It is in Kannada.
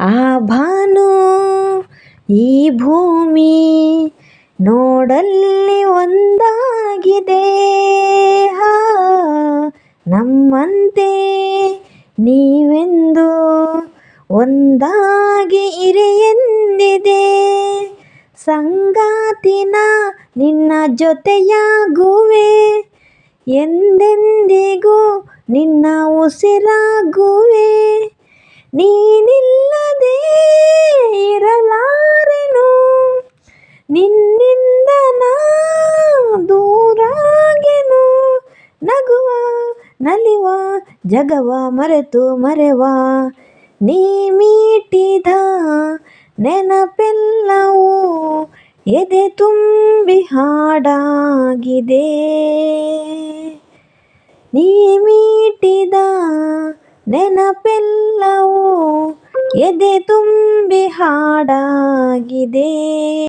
ಆ ಈ ಭೂಮಿ ನೋಡಲ್ಲಿ ಒಂದಾಗಿದೆ. ನಮ್ಮಂತೆ ನೀವೆಂದು ಒಂದಾಗಿ ಇರಿ ಎಂದಿದೆ. ಸಂಗಾತಿನ ನಿನ್ನ ಜೊತೆಯಾಗುವೆ, ಎಂದೆಂದಿಗೂ ನಿನ್ನ ಉಸಿರಾಗುವೆ. ನಿನ್ನಿಂದ ನಾ ದೂರಾಗೆನು. ನಗುವ, ನಲಿವ, ಜಗವ, ಮರೆತು ಮರೆವ. ನೀ ಮೀಟಿದ ನೆನಪೆಲ್ಲವೂ ಎದೆ ತುಂಬಿ ಹಾಡಾಗಿದೆ. ನೀ ಮೀಟಿದ ನೆನಪೆಲ್ಲವೂ ಎದೆ ತುಂಬಿ ಹಾಡಾಗಿದೆ.